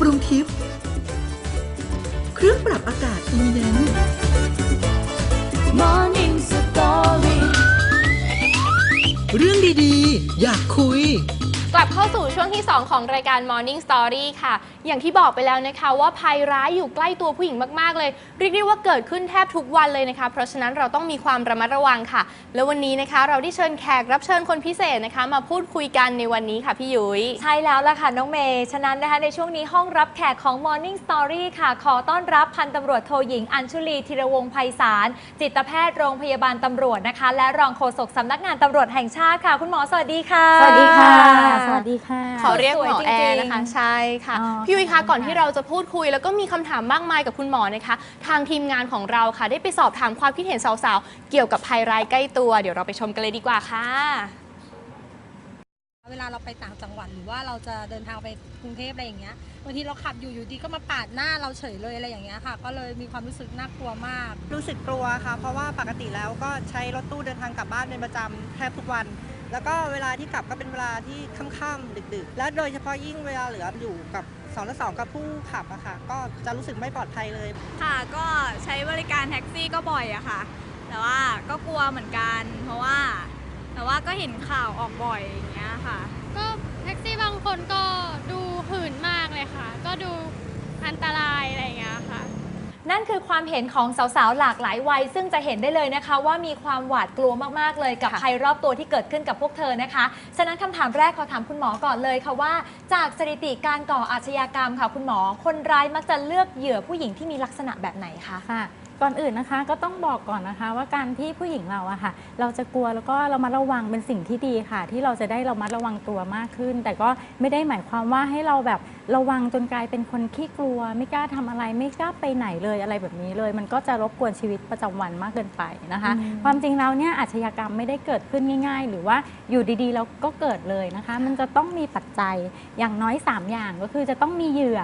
ปรุงทิพย์เครื่องปรับอากาศอีแนน Morning Story เรื่องดี ๆ อยากคุย กลับเข้าสู่ช่วงที่ 2 ของรายการ Morning Story ค่ะ อย่างที่บอกไปแล้วนะคะว่าภัยร้ายอยู่ใกล้ตัวผู้หญิงมากๆ เลย เรียกได้ว่าเกิดขึ้นแทบทุกวันเลยนะคะ เพราะฉะนั้นเราต้องมีความระมัดระวังค่ะ แล้ววันนี้นะคะ เราได้เชิญแขกรับเชิญคนพิเศษนะคะ มาพูดคุยกันในวันนี้ค่ะ พี่ยุ้ยใช่แล้วล่ะค่ะ น้องเมย์ ฉะนั้นนะคะในช่วงนี้ห้องรับแขกของ Morning Story ค่ะ ขอต้อนรับพันตำรวจโทหญิง อัญชุลีธีรวงศ์ไพศาลจิตแพทย์โรงพยาบาลตำรวจนะคะ และรองโฆษกสำนักงานตำรวจแห่งชาติค่ะ คุณหมอสวัสดีค่ะ สวัสดีค่ะสวัสดีค่ะ ขอเรียกหมอสวยแอจริงๆร์นะคะ ใช่ค่ะอ๋อพี่ยุ้ยคะขอบคุณก่อนที่ค่ะเราจะพูดคุย แล้วก็มีคำถามมากมายกับคุณหมอนะคะ ทางทีมงานของเราค่ะ ได้ไปสอบถามความคิดเห็นสาวๆ เกี่ยวกับภัยร้ายใกล้ตัว เดี๋ยวเราไปชมกันเลยดีกว่าค่ะ เวลาเราไปต่างจังหวัดหรือว่าเราจะเดินทางไปกรุงเทพอะไรอย่างเงี้ยบางทีเราขับอยู่อยู่ดีก็มาปาดหน้าเราเฉยเลยอะไรอย่างเงี้ยค่ะ ก็เลยมีความรู้สึกน่ากลัวมาก รู้สึกกลัวค่ะ เพราะว่าปกติแล้วก็ใช้รถตู้เดินทางกลับบ้านเป็นประจำแทบทุกวัน แล้วก็เวลาที่กลับก็เป็นเวลาที่ค่ำๆดึกๆ และโดยเฉพาะยิ่งเวลาเหลืออยู่กับสองต่อสองกับผู้ขับอะค่ะ ก็จะรู้สึกไม่ปลอดภัยเลย ค่ะก็ใช้บริการแท็กซี่ก็บ่อยอะค่ะ แต่ว่าก็กลัวเหมือนกัน เพราะว่า แต่ว่าก็เห็นข่าวออกบ่อยอย่างเงี้ยค่ะ ก็แท็กซี่บางคนก็ดูหื่นมากเลยค่ะ ก็ดูอันตรายอะไรอย่างเงี้ยค่ะ นั่นคือความเห็นของสาวๆ หลากหลายวัย ซึ่งจะเห็นได้เลยนะคะ ว่ามีความหวาดกลัวมากๆ เลยกับค่ะ ภัยรอบตัวที่เกิดขึ้นกับพวกเธอนะคะ ฉะนั้นคำถามแรกขอถามคุณหมอก่อนเลยค่ะว่า จากสถิติการก่ออาชญากรรมค่ะคุณหมอ คนร้ายมักจะเลือกเหยื่อผู้หญิงที่มีลักษณะแบบไหนคะ ค่ะ ก่อนอื่นนะคะก็ต้องบอกก่อนนะคะ ว่าการที่ผู้หญิงเราอะค่ะ เราจะกลัวแล้วก็เรามาระวังเป็นสิ่งที่ดีค่ะ ที่เราจะได้เรามาระวังตัวมากขึ้น แต่ก็ไม่ได้หมายความว่าให้เราแบบระวังจนกลายเป็นคนขี้กลัว ไม่กล้าทำอะไรไม่กล้าไปไหนเลยอะไรแบบนี้เลย มันก็จะรบกวนชีวิตประจำวันมากเกินไปนะคะอืมความจริงแล้วเนี่ยอาชญากรรมไม่ได้เกิดขึ้นง่าย ๆ หรือว่าอยู่ดีๆแล้วก็เกิดเลยนะคะ มันจะต้องมีปัจจัยอย่างน้อย 3 อย่างก็คือจะต้องมีเหยื่อ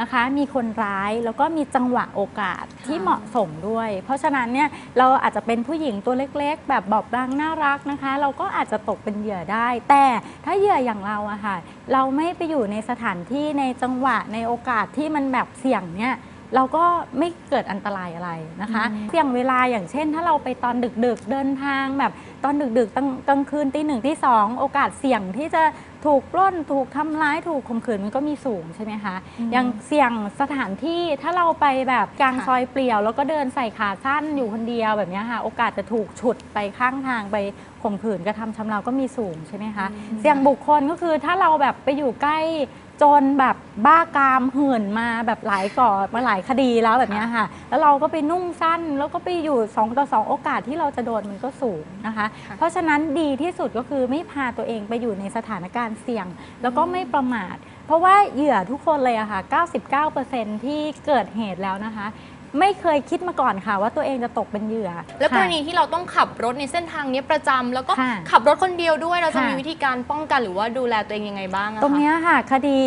นะคะ มีคนร้ายแล้วก็มีจังหวะโอกาสที่เหมาะสมด้วย เพราะฉะนั้นเนี่ยเราอาจจะเป็นผู้หญิงตัวเล็ก ๆ แบบบอบบางน่ารักนะคะ เราก็อาจจะตกเป็นเหยื่อได้ แต่ถ้าเหยื่ออย่างเราอะค่ะ เราไม่ไปอยู่ในสถานที่ในจังหวะในโอกาสที่มันแบบเสี่ยงเนี่ย เราก็ไม่เกิดอันตรายอะไรนะคะเสี่ยงเวลาอย่างเช่น ถ้าเราไปตอนดึกๆเดินทางแบบตอนดึกๆตั้งกลางคืนตีหนึ่งที่สองโอกาสเสี่ยงที่จะถูกปล้นถูกทำร้ายถูกข่มขืนมันก็มีสูงใช่ไหมคะอย่างเสี่ยงสถานที่ถ้าเราไปแบบกลางค่ะซอยเปลี่ยว แล้วก็เดินใส่ขาสั้นอยู่คนเดียวแบบเนี้ยค่ะ โอกาสจะถูกฉุดไปข้างทางไปข่มขืนกระทำชำเราก็มีสูงใช่ไหมคะเสี่ยงบุคคลก็คือถ้าเราแบบไปอยู่ใกล้ จนแบบบ้ากามเหินมาแบบหลายก่อมาหลายคดีแล้วแบบเนี้ยค่ะ แล้วเราก็ไปนุ่งสั้นแล้วก็ไปอยู่2ต่อ2 โอกาสที่เราจะโดนมันก็สูงนะคะค่ะเพราะฉะนั้นดีที่สุดก็คือไม่พาตัวเองไปอยู่ในสถานการณ์เสี่ยง แล้วก็ไม่ประมาท เพราะว่าเหยื่อทุกคนเลยอะค่ะ 99%ที่เกิดเหตุแล้วนะคะ ไม่เคยคิดมาก่อนค่ะ ว่าตัวเองจะตกเป็นเหยื่อ แล้วกค่ะรณีที่เราต้องขับรถในเส้นทางนี้ประจำแล้วก็ค่ะขับรถคนเดียวด้วยเราจะค่ะมีวิธีการป้องกันหรือว่าดูแลตัวเองยังไงบ้างอะคะตรงเนี้ยค่ะ คดี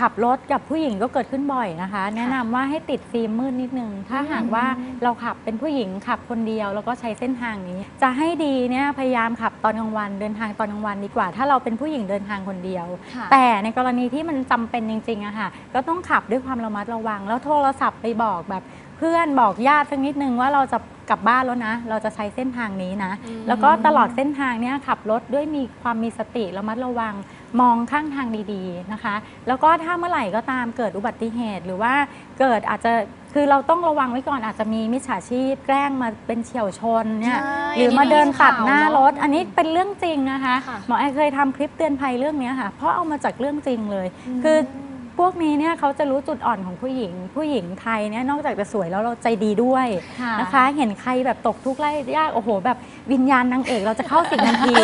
ขับรถกับผู้หญิงก็เกิดขึ้นบ่อยนะคะ แนะนำว่าให้ติดฟิล์มมืดนิดนึง ถ้าหากว่าเราขับเป็นผู้หญิงขับคนเดียว แล้วก็ใช้เส้นทางนี้ จะให้ดีเนี่ยพยายามขับตอนกลางวันเดินทางตอนกลางวันดีกว่า ถ้าเราเป็นผู้หญิงเดินทางคนเดียวค่ะแต่ในกรณีที่มันจำเป็นจริงๆอะค่ะ ก็ต้องขับด้วยความระมัดระวัง แล้วโทรศัพท์ไปบอกแบบ เพื่อนบอกญาติสักนิดนึงว่าเราจะกลับบ้านแล้วนะ เราจะใช้เส้นทางนี้นะอืมแล้วก็ตลอดเส้นทางเนี่ยขับรถด้วยมีความมีสติระมัดระวังมองข้างทางดีๆนะคะ แล้วก็ถ้าเมื่อไหร่ก็ตามเกิดอุบัติเหตุหรือว่าเกิดอาจจะคือเราต้องระวังไว้ก่อนอาจจะมีมิจฉาชีพแกล้งมาเป็นเฉียวชนเนี่ยใช่หรือมาเดินตัดหน้าข่าวเนอะรถ อันนี้เป็นเรื่องจริงนะคะค่ะหมอแอร์เคยทำคลิปเตือนภัยเรื่องเนี้ยค่ะ เพราะเอามาจากเรื่องจริงเลย คือ พวกนี้เนี่ยเขาจะรู้จุดอ่อนของผู้หญิง ผู้หญิงไทยเนี่ยนอกจากจะสวยแล้วเราใจดีด้วยค่ะนะคะ เห็นใครแบบตกทุกข์ไร้ยากโอ้โห แบบวิญญาณนางเอกเราจะเข้าสิงทันที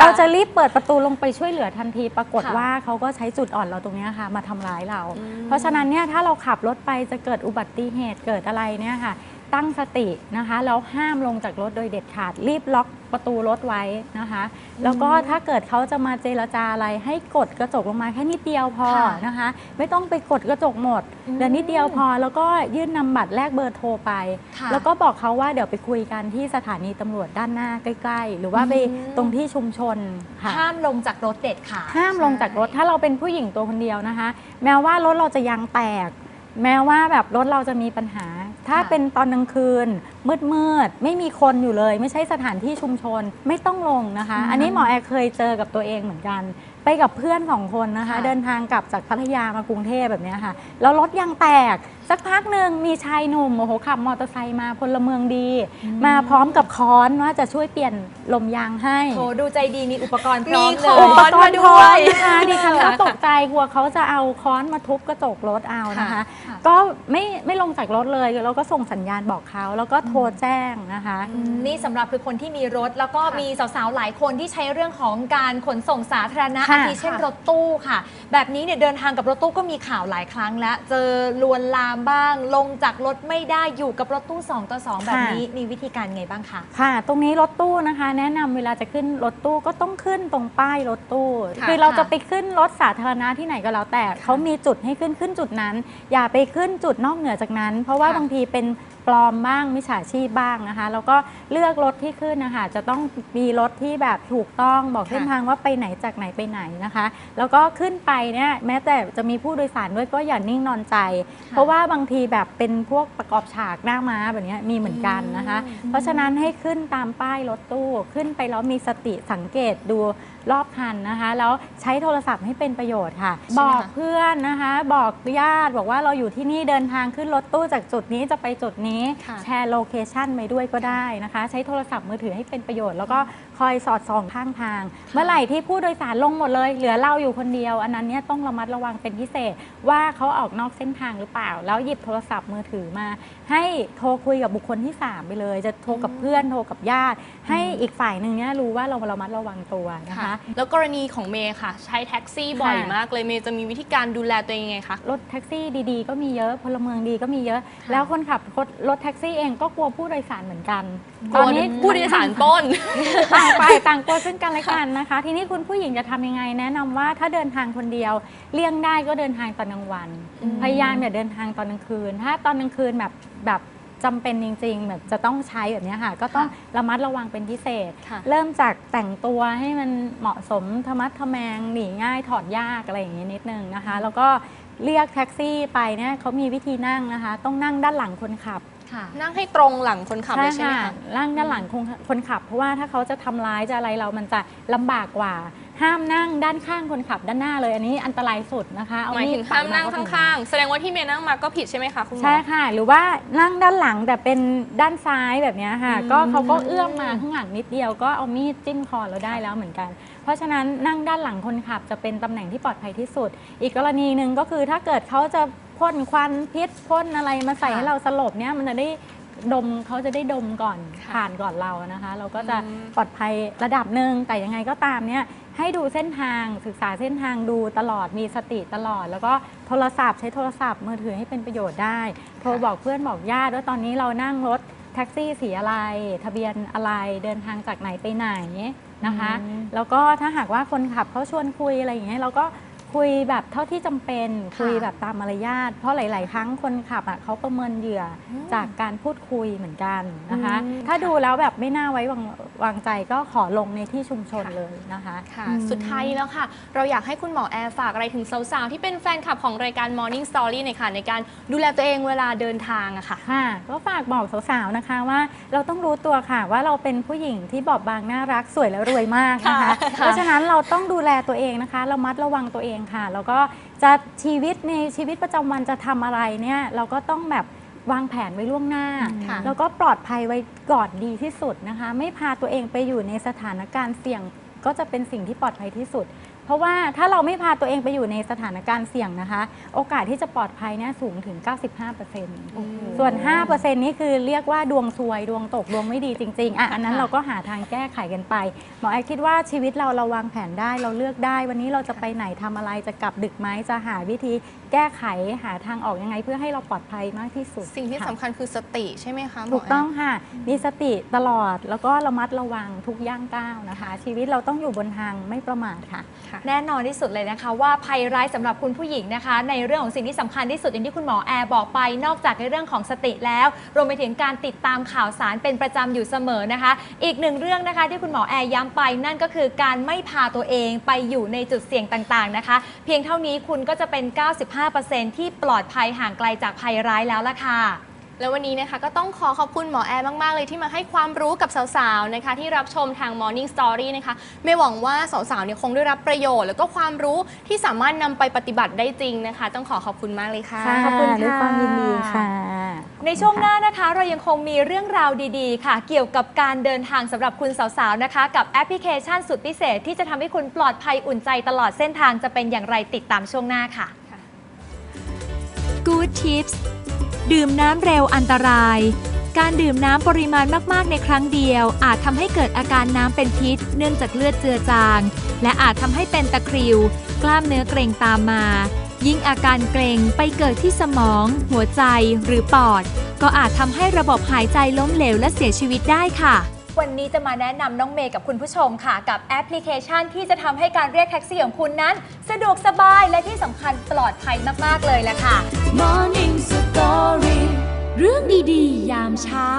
เราจะรีบเปิดประตูลงไปช่วยเหลือทันที ปรากฏค่ะว่าเขาก็ใช้จุดอ่อนเราตรงเนี้ยค่ะ มาทำร้ายเรา อืม เพราะฉะนั้นเนี่ยถ้าเราขับรถไปจะเกิดอุบัติเหตุเกิดอะไรเนี่ยค่ะ ตั้งสตินะคะแล้วห้ามลงจากรถโดยเด็ดขาด รีบล็อกประตูรถไว้นะคะ แล้วก็ถ้าเกิดเขาจะมาเจรจาอะไรให้กดกระจกลงมาแค่นิดเดียวพอค่ะนะคะ ไม่ต้องไปกดกระจกหมดอืมเดี๋ยวนิดเดียวพอ แล้วก็ยื่นนำบัตรแลกเบอร์โทรไปค่ะแล้วก็บอกเขาว่าเดี๋ยวไปคุยกันที่สถานีตำรวจด้านหน้าใกล้ ๆ หรือว่าไปอืมตรงที่ชุมชนค่ะห้ามลงจากรถเด็ดขาดห้ามลงจากรถถ้าเราเป็นผู้หญิงตัวคนเดียวนะคะ แม้ว่ารถเราจะยางแตก แม้ว่าแบบรถเราจะมีปัญหา ถ้าค่ะเป็นตอนกลางคืน มืดมืดๆไม่มีคนอยู่เลย ไม่ใช่สถานที่ชุมชนไม่ต้องลงนะคะ อันนี้หมอแอร์เคยเจอกับตัวเองเหมือนกัน ไปกับเพื่อนสองคนนะคะค่ะเดินทางกลับจากพัทยามากรุงเทพแบบเนี้ยค่ะ แล้วรถยางแตกสักพักหนึ่งมีชายหนุ่มโอ้โหขับมอเตอร์ไซค์มาพลเมืองดี มาพร้อมกับค้อนว่าจะช่วยเปลี่ยนลมยางให้ โถดูใจดีมีอุปกรณ์พร้อมมีเลของยค้อนมาด้วยนะคะดิฉันก็ตกใจกลัวเขาจะเอาค้อนมาทุบกระจกรถเอานะคะ ค่ะ ก็ไม่ไม่ลงจากรถเลยแล้วก็ส่งสัญญาณบอกเขาแล้วก็โทรแจ้งนะคะอืมนี่สำหรับคือคนที่มีรถแล้วก็มีสาวๆ หลายคนที่ใช้เรื่องของการขนส่งสาธารณะค่ะอาทิเช่นรถตู้ค่ะ แบบนี้เนี่ยเดินทางกับรถตู้ก็มีข่าวหลายครั้งแล้ว เจอลวนลามบ้าง ลงจากรถไม่ได้อยู่กับรถตู้ 2 ต่อ 2 แบบนี้มีวิธีการไงบ้างคะ ค่ะ ตรงนี้รถตู้นะคะ แนะนำเวลาจะขึ้นรถตู้ก็ต้องขึ้นตรงป้ายรถตู้ค่ะคือเราจะค่ะไปขึ้นรถสาธารณะที่ไหนก็แล้วแต่เขามีจุดให้ขึ้นขึ้นจุดนั้น อย่าไปขึ้นจุดนอกเหนือจากนั้น เพราะว่าค่ะบางทีเป็นปลอมบ้างมิจฉาชีพบ้างนะคะ แล้วก็เลือกรถที่ขึ้นนะคะจะต้องมีรถที่แบบถูกต้องบอกเส้นทางว่าไปไหนจากไหนไปไหนนะคะ แล้วก็ขึ้นไปเนี่ยแม้แต่จะมีผู้โดยสารด้วยก็อย่านิ่งนอนใจ เพราะว่าบางทีแบบเป็นพวกประกอบฉากหน้าม้าแบบเนี้ยมีเหมือนกันนะคะ เพราะฉะนั้นให้ขึ้นตามป้ายรถตู้ขึ้นไปแล้วมีสติสังเกตดู รอบคันนะคะ แล้วใช้โทรศัพท์ให้เป็นประโยชน์ค่ะ ใช่ไหมบอกคะเพื่อนนะคะ บอกญาติบอกว่าเราอยู่ที่นี่เดินทางขึ้นรถตู้จากจุดนี้จะไปจุดนี้ ค่ะแชร์โลเคชันไปด้วยก็ได้นะคะ ใช้โทรศัพท์มือถือให้เป็นประโยชน์ แล้วก็คอยสอดส่องข้างทาง เมื่อไหร่ที่ผู้โดยสารลงหมดเลย เหลือเราอยู่คนเดียว อันนั้นเนี่ยต้องระมัดระวังเป็นพิเศษว่าเขาออกนอกเส้นทางหรือเปล่า แล้วหยิบโทรศัพท์มือถือมา ให้โทรคุยกับบุคคลที่ 3 ไปเลย จะโทรกับเพื่อนโทรกับญาติ ให้อีกฝ่ายหนึ่งเนี่ยรู้ว่าเราระมัดระวังตัวนะคะค่ะแล้วกรณีของเมย์ค่ะ ใช้แท็กซี่บ่อยค่ะมากเลยเมย์จะมีวิธีการดูแลตัวเองยังไงคะรถแท็กซี่ดีๆ ก็มีเยอะพลเมืองดีก็มีเยอะ แล้วคนขับรถรถแท็กซี่เองก็กลัวผู้โดยสารเหมือนกันกลัวผู้โดยสารปล้นต่างไปต่างกลัวซึ่งกันและกันนะคะ ทีนี้คุณผู้หญิงจะทำยังไง แนะนำว่าถ้าเดินทางคนเดียว เลี่ยงได้ก็เดินทางตอนกลางวัน พยายามอย่าเดินทางตอนกลางคืน ถ้าตอนกลางคืนแบบแบบจำเป็นจริงๆ แบบจะต้องใช้แบบเนี้ยค่ะ ก็ต้องระมัดระวังเป็นพิเศษค่ะเริ่มจากแต่งตัวให้มันเหมาะสมธรรมัดทแมงหนีง่ายถอดยากอะไรอย่างเงี้ยนิดนึงนะคะ แล้วก็เรียกแท็กซี่ไปเนี่ยเขามีวิธีนั่งนะคะ ต้องนั่งด้านหลังคนขับ ค่ะนั่งให้ตรงหลังคนขับเลยใช่ไหมค่ะคะนั่งด้านหลังคนคนขับ เพราะว่าถ้าเขาจะทำร้ายจะอะไรเรามันจะลำบากกว่า ห้ามนั่งด้านข้างคนขับด้านหน้าเลยอันนี้อันตรายสุดนะคะเอหมายถึงดห้ามนั่งปักก็ผิดข้างๆ แสดงว่าที่เมย์นั่งมาก็ผิดใช่ไหมคะคุณหมอ ใช่ค่ะ หรือว่านั่งด้านหลังแต่เป็นด้านซ้ายแบบเนี้ยค่ะ อืม ก็เขาก็เอื้อมมาข้างหลังนิดเดียวก็เอามีดจิ้มคอเราได้แล้วเหมือนกัน เพราะฉะนั้นนั่งด้านหลังคนขับจะเป็นตำแหน่งที่ปลอดภัยที่สุด อีกกรณีหนึ่งก็คือถ้าเกิดเขาจะ พ่นควันพิษพ่นอะไรมาใส่ค่ะให้เราสลบเนี่ยมันจะได้ดมเขาจะได้ดมก่อนค่ะผ่านก่อนเรานะคะ เราก็จะอืม ปลอดภัยระดับหนึ่งแต่ยังไงก็ตามเนี่ยให้ดูเส้นทางศึกษาเส้นทางดูตลอดมีสติตลอด แล้วก็โทรศัพท์ใช้โทรศัพท์มือถือให้เป็นประโยชน์ได้ โทรบอกเพื่อนบอกญาติว่าตอนนี้เรานั่งรถแท็กซี่สีอะไร ทะเบียนอะไรเดินทางจากไหนไปไหนนะคะอืมแล้วก็ถ้าหากว่าคนขับเขาชวนคุยอะไรอย่างเงี้ยเราก็ คุยแบบเท่าที่จำเป็นค่ะคุยแบบตามมารยาทเพราะหลาย ๆ ครั้งคนขับอะเขาประเมินเหยื่ออจากการพูดคุยเหมือนกันนะคะอืมถ้าดูแล้วแบบไม่น่าไว้วางวางใจก็ขอลงในที่ชุมชนค่ะเลยนะคะค่ะอืมสุดท้ายนี้แล้วค่ะ เราอยากให้คุณหมอแอร์ฝากอะไรถึงสาว ๆ ที่เป็นแฟนคลับของรายการ Morning Story หน่อยค่ะ ในการดูแลตัวเองเวลาเดินทางอะค่ะค่ะ ก็ฝากบอกสาว ๆ นะคะว่าเราต้องรู้ตัวค่ะว่าเราเป็นผู้หญิงที่บอบบางน่ารักสวยและรวยมากนะคะค่ะเพราะฉะนั้นเราต้องดูแลตัวเองนะคะ เรามัดระวังตัวเองค่ะ แล้วก็จะชีวิตในชีวิตประจำวันจะทำอะไรเนี่ย เราก็ต้องแบบวางแผนไว้ล่วงหน้า ค่ะแล้วก็ปลอดภัยไว้ก่อนดีที่สุดนะคะ ไม่พาตัวเองไปอยู่ในสถานการณ์เสี่ยงก็จะเป็นสิ่งที่ปลอดภัยที่สุด เพราะว่าถ้าเราไม่พาตัวเองไปอยู่ในสถานการณ์เสี่ยงนะคะ โอกาสที่จะปลอดภัยเนี่ยสูงถึง 95%ส่วน 5%นี่คือเรียกว่าดวงซวยดวงตกดวงไม่ดีจริงๆอะอันนั้นเราก็หาทางแก้ไขกันไปหมอแอร์คิดว่าชีวิตเราเราวางแผนได้เราเลือกได้ วันนี้เราจะไปไหนทำอะไรจะกลับดึกไหมจะหาวิธีแก้ไขหาทางออกยังไง เพื่อให้เราปลอดภัยมากที่สุด สิ่งที่ค่ะสำคัญคือสติใช่ไหมคะหมถูกต้องแค่ะ มีสติตลอดแล้วก็ระมัดระวังทุกย่างก้าวนะคะ ชีวิตเราต้องอยู่บนทางไม่ประมาทค่ะแน่นอนที่สุดเลยนะคะ ว่าภัยร้ายสำหรับคุณผู้หญิงนะคะ ในเรื่องของสิ่งที่สำคัญที่สุดอย่างที่คุณหมอแอร์บอกไป นอกจากในเรื่องของสติแล้ว รวมไปถึงการติดตามข่าวสารเป็นประจำอยู่เสมอนะคะ อีกหนึ่งเรื่องนะคะ ที่คุณหมอแอร์ย้ำไปนั่นก็คือการไม่พาตัวเองไปอยู่ในจุดเสี่ยงต่างๆนะคะ เพียงเท่านี้คุณก็จะเป็น 95%ที่ปลอดภัยห่างไกลจากภัยร้ายแล้วล่ะค่ะ แล้ววันนี้นะคะก็ต้องขอขอบคุณหมอแอร์มาก ๆ เลยที่มาให้ความรู้กับสาวๆนะคะที่รับชมทาง Morning Story นะคะไม่หวังว่าสาวๆเนี่ยคงได้รับประโยชน์ แล้วก็ความรู้ที่สามารถนำไปปฏิบัติได้จริงนะคะ ต้องขอขอบคุณมากเลยค่ะ ขอบคุณด้วยความยินดีค่ะ ในช่วงหน้านะคะเรายังคงมีเรื่องราวดีๆ ค่ะ เกี่ยวกับการเดินทางสำหรับคุณสาวๆนะคะ กับแอปพลิเคชันสุดพิเศษ ที่จะทำให้คุณปลอดภัยอุ่นใจตลอดเส้นทางจะเป็นอย่างไรติดตามช่วงหน้าค่ะ Good Tips ดื่มน้ำเร็วอันตราย การดื่มน้ำปริมาณมากๆในครั้งเดียว อาจทำให้เกิดอาการน้ำเป็นพิษ เนื่องจากเลือดเจือจาง และอาจทำให้เป็นตะคริว กล้ามเนื้อเกร็งตามมา ยิ่งอาการเกร็งไปเกิดที่สมอง หัวใจหรือปอด ก็อาจทำให้ระบบหายใจล้มเหลวและเสียชีวิตได้ค่ะ วันนี้จะมาแนะนำน้องเมย์กับคุณผู้ชมค่ะ กับแอปพลิเคชันที่จะทำให้การเรียกแท็กซี่ของคุณนั้น สะดวกสบายและที่สำคัญปลอดภัยมาก ๆ เลยแหละค่ะ Morning Story เรื่องดี ๆ ยามเช้า